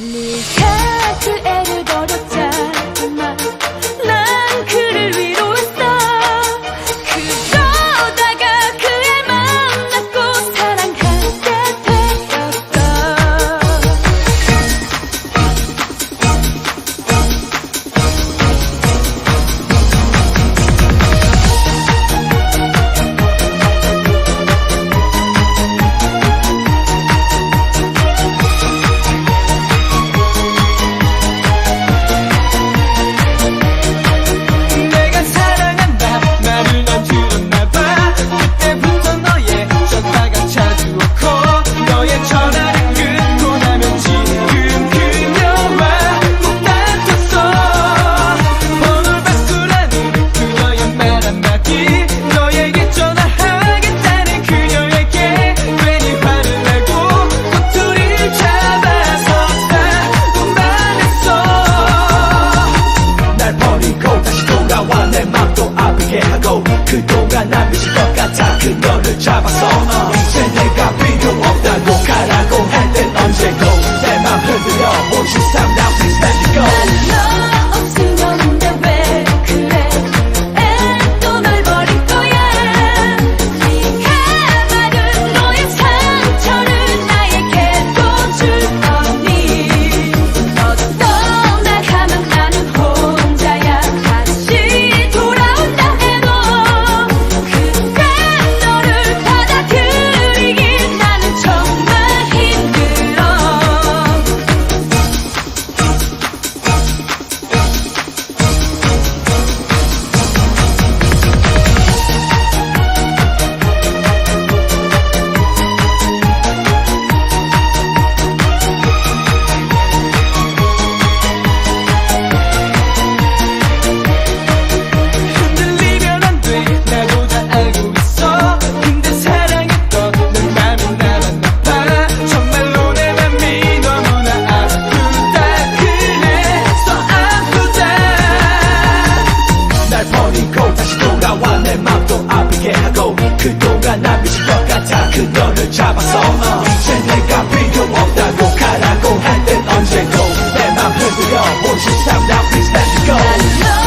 네가 그애 평가와 내 맘도 아프게 하고 그동안 안 미칠 것 같아. 그 너를 잡아서 이제 내 잡았어 어. 이제 내가 필요 없다고 가라고 할 땐 언제고 내맘 흔들어 본심 삼다 please let it go